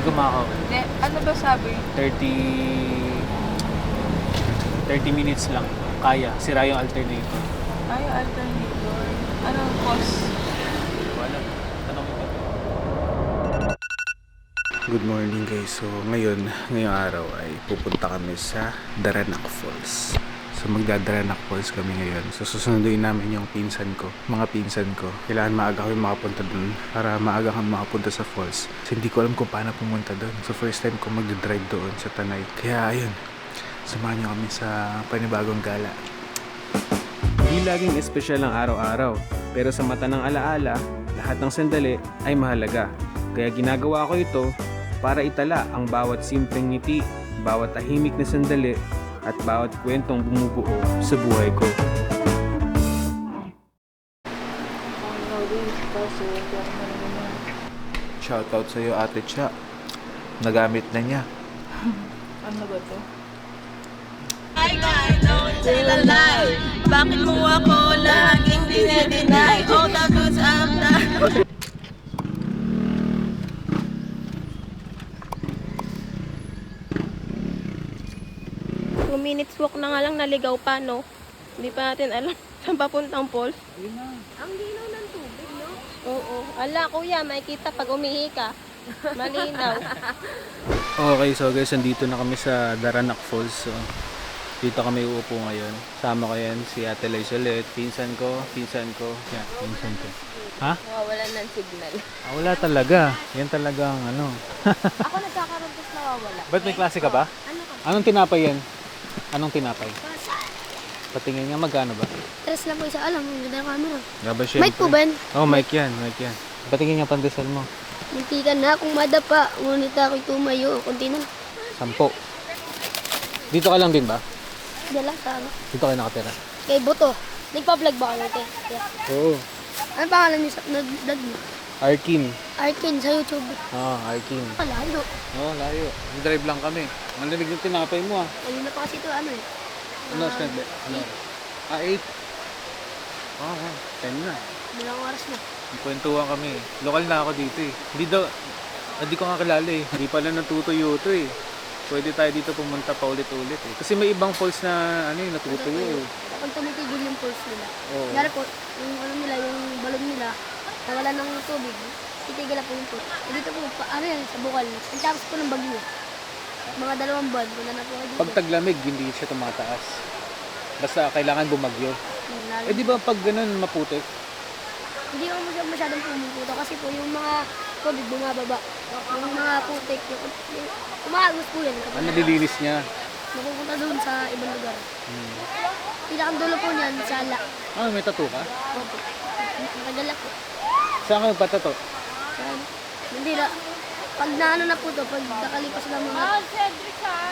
Hindi ko. Ne, ano ba sabi? 30... 30 minutes lang. Kaya. Sira yung alternator. Ay, alternator. Anong cost? Hindi ko alam. Tanong mo Good morning guys. So ngayon, ngayong araw ay pupunta kami sa Daranak Falls. So magdadaranak Falls kami ngayon. So susunduin namin yung pinsan ko, mga pinsan ko. Kailangan maaga kami makapunta dun para maaga kami makapunta sa falls. So hindi ko alam kung paano pumunta dun. So first time ko mag-drive doon sa Tanay. Kaya ayun, samahan niyo kami sa panibagong gala. Hindi laging espesyal ang araw-araw, pero sa mata ng alaala, lahat ng sandali ay mahalaga. Kaya ginagawa ko ito para itala ang bawat simpleng ngiti, bawat tahimik na sandali, at bawat kwentong bumubuo sa buhay ko. Shoutout sa iyo Ate Cha. Nagamit na niya. Ano ba to? Hi guys, don't tell a lie Bakit mo ako laging dinedeny All the goods I'm done minutes walk na nga lang naligaw pa, no? Hindi pa natin alam saan papuntang falls. Ang linaw ng tubig, no? Oo. Ala, kuya, makikita pag umihi ka. Malinaw. Okay, so guys, andito na kami sa Daranak Falls. So, dito kami uupo ngayon. Sama ko yan, si Ate Liz ulit, pinsan ko, pinsan ko. Yan, pinsan ko. Ha? Nawawalan ng signal. Ah, wala talaga. Yan talagang ano. Ako nagkakaroon tapos nawawala. Ba't may klase ka ba? Ano ka? Anong tinapay yan? Anong tinapay? Patingin nga magkano ba? Tres lang po isa. Alam, ang ganda ng camera. Gaba Mic po ba yan? Oh, mic yan, mic yan. Patingin nga pandesal mo. Munti ka na kung madapa. Ngunit ako'y tumayo. Kunti na. Sampo. Dito ka lang din ba? Dala ka. Dito ka nakatira? Kay Boto. Nagpa-vlog ba kayo? Kay? Yeah. Oo. Ano pangalan niyo sa nag-vlog niyo? Arkin. Arkin sa YouTube. Oo, Arkin. Palalo. Oo, oh, layo. Drive lang kami. Ang lamig ng tinapay mo ah. Ayun na pa kasi ito ano eh. Ano, stand by? Ano? Ah, 8. Oo, oh, 10 na. Bilang oras na. Kwentuhan kami. Lokal na ako dito eh. Hindi daw, hindi ko nga kilala eh. Hindi pala natutuyo to eh. Pwede tayo dito pumunta pa ulit-ulit eh. Kasi may ibang falls na ano eh, natutuyo eh. Kapag tumitigil yung pulse nila. Oo. Kunyari po, yung ano nila, yung balon nila, nawala ng tubig, titigil po yung pulse. Eh, dito po, pa, ano yan, sa bukal. Ang tapos po ng bagyo. Mga dalawang buwan, wala na po kayo dito. Pag taglamig, hindi siya tumataas. Basta kailangan bumagyo. Lalo- Eh di ba pag ganun maputik? Hindi ko masy- masyadong pumuputo kasi po yung mga tubig bumababa. Yung mga putik, yung, yung umagos po yan. Kapag Ang nalilinis niya. napupunta doon sa ibang lugar. Hmm. Pinakang dulo po niyan, sa ala. Ah, may tattoo ka? Opo. Nakagala po. Saan ka magpatato? Sa, hindi na. Pag naano na po to, pag nakalipas na mga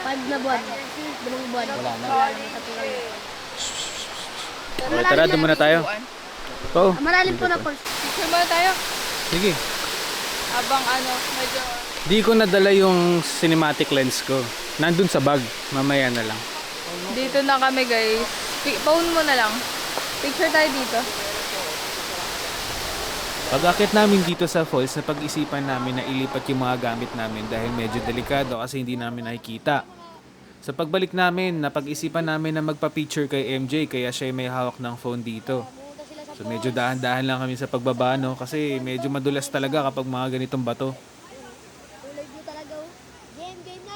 five na buwan, dalawang buwan, Wala na. Wala na. Okay, tara, doon muna tayo. Oo. Ah, Malalim po na pulse. Picture muna tayo. Sige. Abang ano, medyo... Di ko nadala yung cinematic lens ko. Nandun sa bag. Mamaya na lang. Dito na kami guys. Pi- Phone mo na lang. Picture tayo dito. Pag-akit namin dito sa falls, na pag-isipan namin na ilipat yung mga gamit namin dahil medyo delikado kasi hindi namin nakikita. Sa pagbalik namin, napag-isipan namin na magpa-picture kay MJ kaya siya may hawak ng phone dito. So medyo dahan-dahan lang kami sa pagbaba no kasi medyo madulas talaga kapag mga ganitong bato. Oh.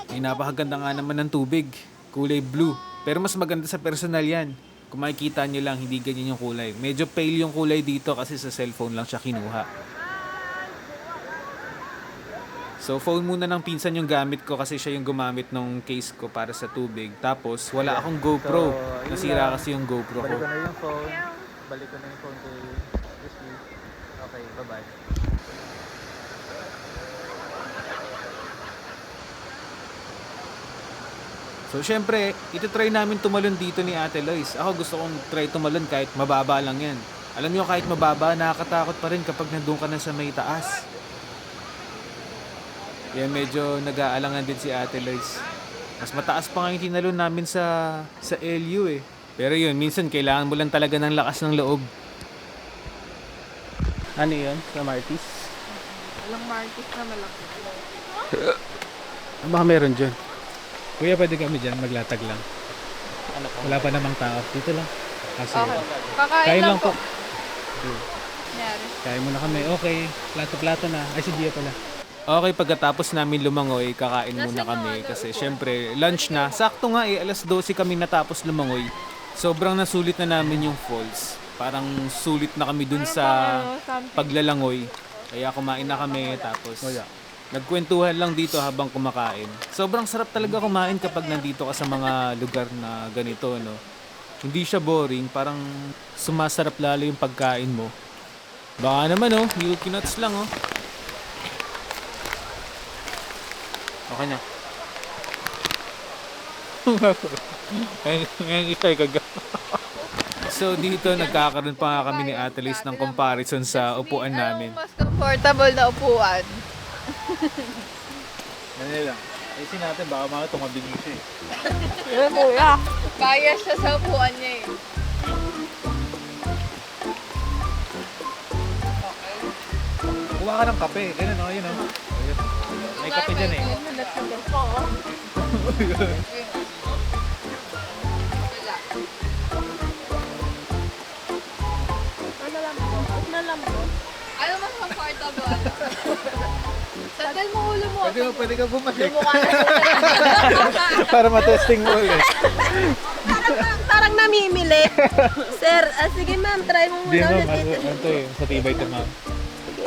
Ay napakaganda nga naman ng tubig, kulay blue. Pero mas maganda sa personal yan. Kung makikita nyo lang, hindi ganyan yung kulay. Medyo pale yung kulay dito kasi sa cellphone lang siya kinuha. So phone muna ng pinsan yung gamit ko kasi siya yung gumamit ng case ko para sa tubig. Tapos wala akong GoPro. Nasira kasi yung GoPro ko. Balik ko na yung phone. Balik ko na yung phone kay. Okay, bye-bye. So syempre, ito-try namin tumalon dito ni Ate Lois. Ako gusto kong try tumalon kahit mababa lang yan. Alam niyo kahit mababa, nakakatakot pa rin kapag nandun ka na sa may taas. Yan medyo nag-aalangan din si Ate Lois. Mas mataas pa nga yung tinalon namin sa, sa LU eh. Pero yun, minsan kailangan mo lang talaga ng lakas ng loob. Ano yun? Sa Martis? Walang market na malaki. Baka meron dyan. Kuya, pwede kami dyan, maglatag lang. Ano po? Wala pa namang tao. Dito lang. Kasi, Okay. Kakain kain lang lang po. po. Nangyari. Kain muna kami. Okay, plato-plato na. Ay, si Gia pala. Okay, pagkatapos namin lumangoy, kakain Nasaan muna yung kami ano, kasi syempre lunch na. Sakto nga eh, alas 12 kami natapos lumangoy. Sobrang nasulit na namin yung falls. Parang sulit na kami dun sa Ano, something. paglalangoy. Kaya kumain na kami tapos Wala. Nagkwentuhan lang dito habang kumakain. Sobrang sarap talaga kumain kapag nandito ka sa mga lugar na ganito, no? Hindi siya boring, parang sumasarap lalo yung pagkain mo. Baka naman, oh, Milky Nuts lang, oh. Okay na. Ngayon isa kaga. So dito nagkakaroon pa nga kami ni Atelis ng comparison sa upuan namin. Mas comfortable na upuan? Ano lang. Ayusin natin, baka mga tumabing siya eh. Yan, kuya. Kaya siya sa upuan niya eh. Kuha ka ng kape. Ganun o, yun o. May kape dyan eh. Wala. Ano lang po? Na lang po. Ano mas comfortable? Sandal mo ulo mo. Pwede, mo- pwede ka bumalik. Na Para matesting mo ulit. Parang, parang namimili. Sir, ah, sige ma'am, try mo Hindi muna ma'am, ulit. ano, ano to eh. Sa tibay to ma'am. Sige,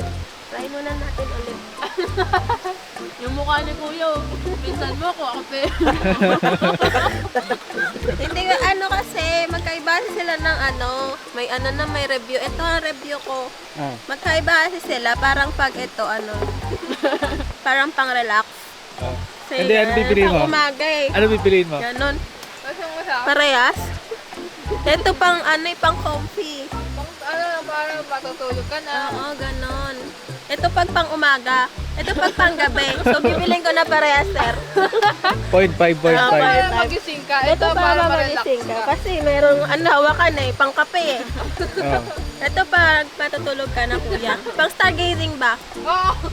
try muna natin ulit. Yung mukha ni Kuya, oh. pinsan mo ako, ako. Hindi, ano kasi, magkaiba sila ng ano, may ano na may review. Ito ang review ko. Ah. Magkaiba kasi sila, parang pag ito, ano, parang pang-relax. ah. Kasi, Hindi, ano pipiliin mo? Umaga eh. Ano pipiliin mo? Ganon. Kasi mo siya. Parehas. Ito pang ano, eh, pang comfy. Pang, ano, para matutulog ka na. Oo, ganon. Ito pag pang umaga. Ito pag pang gabi. So, bibiling ko na parehas, sir. 0.5, 0.5. Para magising ka. Ito, Ito para para ma-relax magising ka. ka. Kasi merong ano, hawakan eh, pang kape eh. Oh. Ito pag matutulog ka na, kuya. Pang stargazing ba? Oo.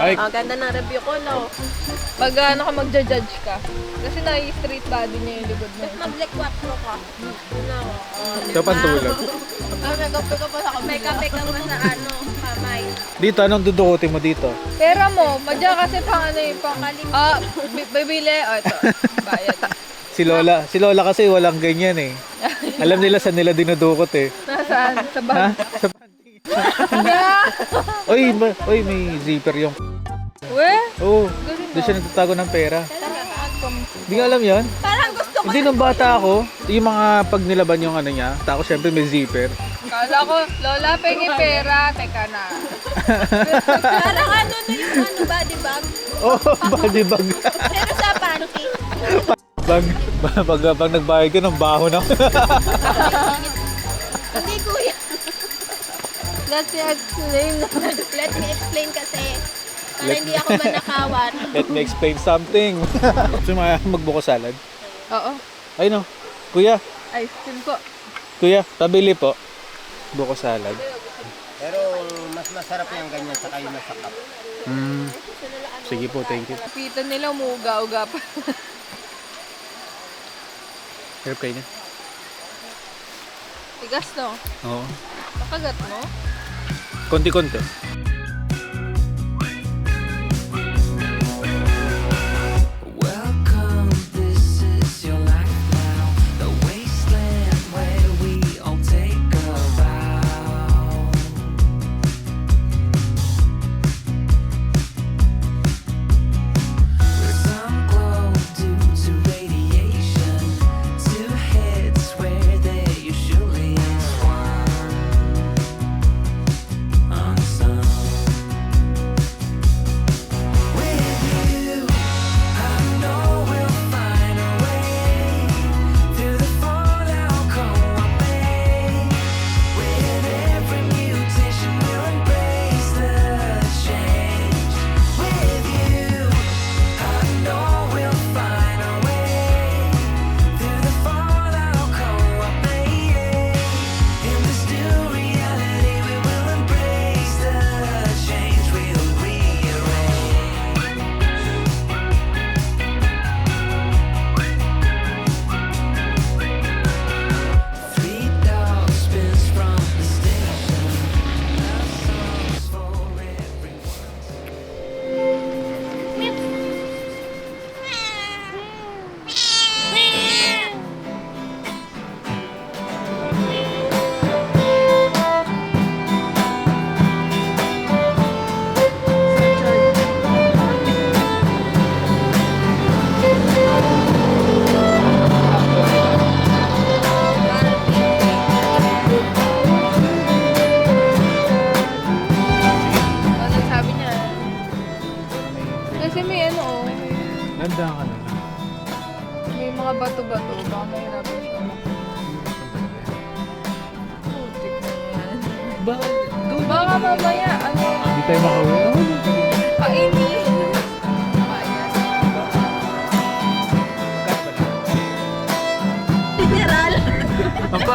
Ay. Ang ganda ng review ko, no? Pag ano ka magja-judge ka. Kasi na-street body niya yung likod mo. 4 ka. No. Oh, Ito pantulog. Ah, nagkape ka pa sa May kape ka pa sa ano, kamay. Dito, anong dudukutin mo dito? Pera mo, madya kasi pang ano yung pang... Ah, bi- bibili. Oh, ito. Bayad. Si Lola. Si Lola kasi walang ganyan eh. Alam nila saan nila dinudukot eh. Nasaan? Sa Ha? bag. Sa Oy, ma- oy, may zipper yung... We? Oo. Oh, doon siya nagtatago ng pera. Hindi nga alam yon. Parang gusto ko. Hindi, nung bata ako, yung mga pag nilaban yung ano niya, tako syempre may zipper. Kala ko, Lola, pengi pera. Teka na. Parang ano na yung ano, body bag. Oh, body bag. Pero sa panty. bag. Pag, pag nagbayad ka ng baho na. Hindi, kuya. Let's explain. Let me explain kasi. Para hindi ako manakawan. Let me explain something. Gusto mo magbuko salad? Oo. Ay no. Kuya, Ice cream po. kuya, pabili po. Buko salad. Pero mas masarap yung ganyan sa kayo nasa cup. Mm. Sige po, thank you. Kapitan nila umuga-uga pa. Hirap kayo niya. Tigas, no? Oo. Nakagat mo? Konti-konti.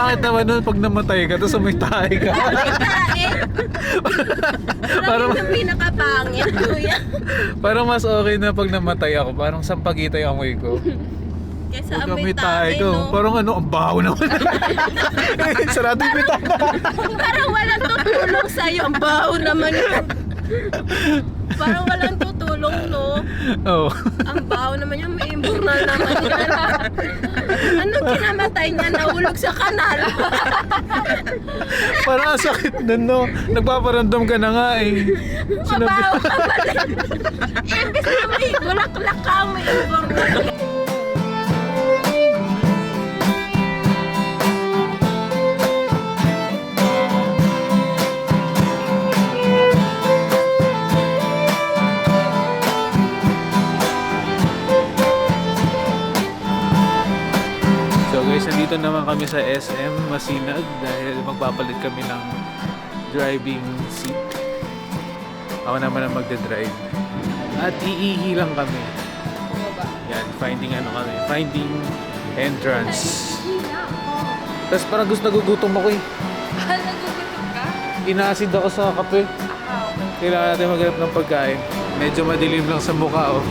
Pangit naman nun pag namatay ka, tapos may tayo ka. Parang- yung pinakapangit, kuya. Parang mas okay na pag namatay ako. Parang sampagita yung amoy ko. Kesa Pag amoy may tayo, ko. no? Parang ano, ang baho naman. Sarado yung bitana. Parang walang tutulong sa'yo. Ang baho naman yun. Parang walang tutulong, no? Oo. Ang baho naman yun. May imburnal naman yan. Anong kinamatay niya? Nahulog sa kanal. Parang ang sakit nun, no? Nagpaparamdam ka na nga eh. Mabaho ka pala. Imbis na may bulaklak ka, may imburnal. Nandito naman kami sa SM Masinag dahil magpapalit kami ng driving seat. Ako naman ang magde-drive. At iihi lang kami. Yan, finding ano kami, finding entrance. Tapos parang gusto nagugutom ako eh. Ah, nagugutom ka? Inaasid ako sa kape. Ah. Kailangan natin maghanap ng pagkain. Medyo madilim lang sa mukha oh.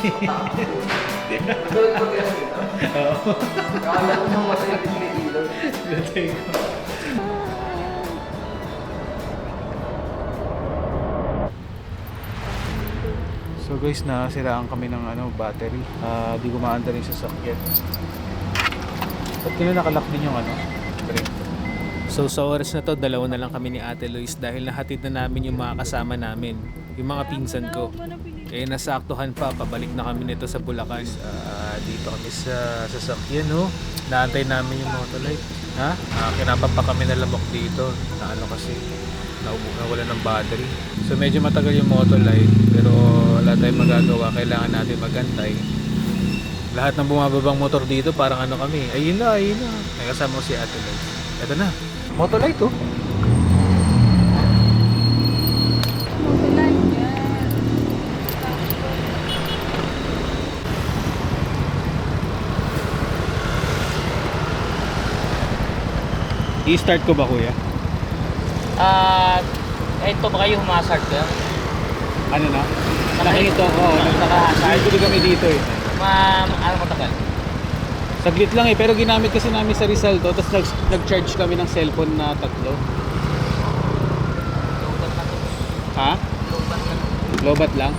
So guys, nasiraan kami ng ano, battery. Ah, di gumaanda rin sa sakyan. Ba't kaya nakalak din yung ano? brake? So sa oras na to, dalawa na lang kami ni Ate Lois dahil nahatid na namin yung mga kasama namin. Yung mga pinsan ko. Eh nasaktuhan pa, pabalik na kami nito sa Bulacan. Ah, dito kami sa sasakyan, no? Naantay namin yung motolight. Ha? Ah, kinapap pa kami na lamok dito. Na ano kasi, naubo na wala ng battery. So medyo matagal yung motolight, pero wala tayong magagawa. Kailangan natin magantay. Lahat ng bumababang motor dito, parang ano kami. Ayun na, ayun na. May kasama ko si Ate Lois. Ito na. Motolight, oh. I-start ko ba, kuya? Ah, ito ba kayo humasag ka? Ano na? Nakikita ko, oh, nagkakasardo kami dito eh. Ma'am, ano matagal? Saglit lang eh, pero ginamit kasi namin sa Rizal to, tapos nag- nag-charge kami ng cellphone na tatlo. Ha? Lobat lang?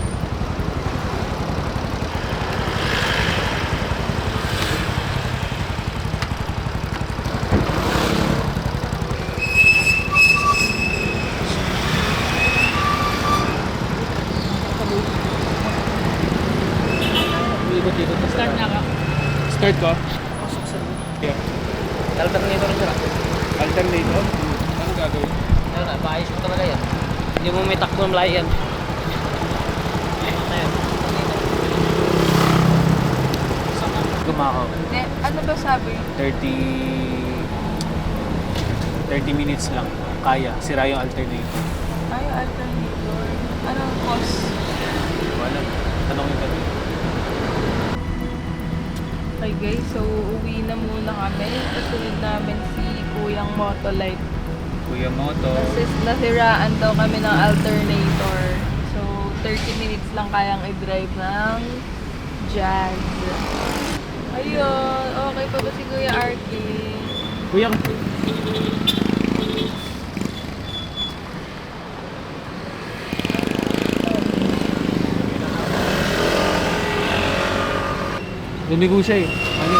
Ikot dito. Start na ka. Start ko? Yeah. Alternator rin sila. Alternator? Ano gagawin? Ano na, maayos mo talaga yan. Hindi mo may takbo ng lahi yan. Ayun. Gumakaw. Ne, ano ba sabi? 30 30 minutes lang. Kaya. Sira yung alternator. Ay, alternator. Anong cost? Wala. Tanongin ka din. Okay guys, so uuwi na muna kami. Kasunod namin si Kuyang Motolight. Kuya Moto. Kasi nasiraan daw kami ng alternator. So, 30 minutes lang kayang i-drive ng Jazz. Ayun, okay pa ba si Kuya Arky? Kuya. Lumigo siya eh. Ano?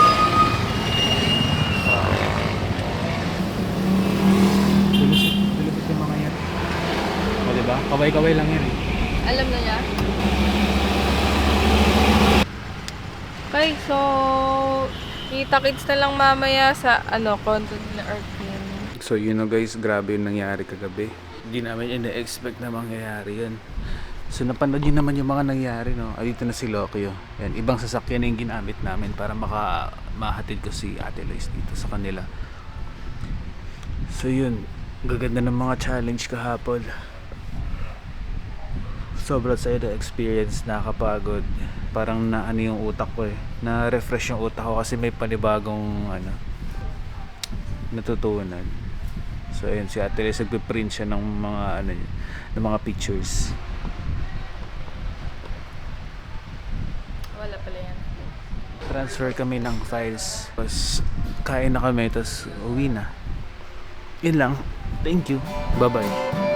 Lulusot yung mga yan. O diba? Kaway-kaway lang yan eh. Alam na niya? Okay, so kita-kits na lang mamaya sa ano, content na Earth yun. So yun know guys, grabe yung nangyari kagabi. Hindi namin ina-expect na mangyayari yun. So napanood nyo naman yung mga nangyari no. Dito na si Lokyo. Yan, ibang sasakyan na yung ginamit namin para maka mahatid ko si Ate Lois dito sa kanila. So yun, gaganda ng mga challenge kahapon. Sobrang saya na experience, nakakapagod. Parang na ano yung utak ko eh. Na-refresh yung utak ko kasi may panibagong ano, natutunan. So ayun, si Ate Liz nagpiprint siya ng mga ano ng mga pictures. Wala pala yan. Transfer kami ng files. Tapos kain na kami, tapos uwi na. Yun lang. Thank you. Bye-bye.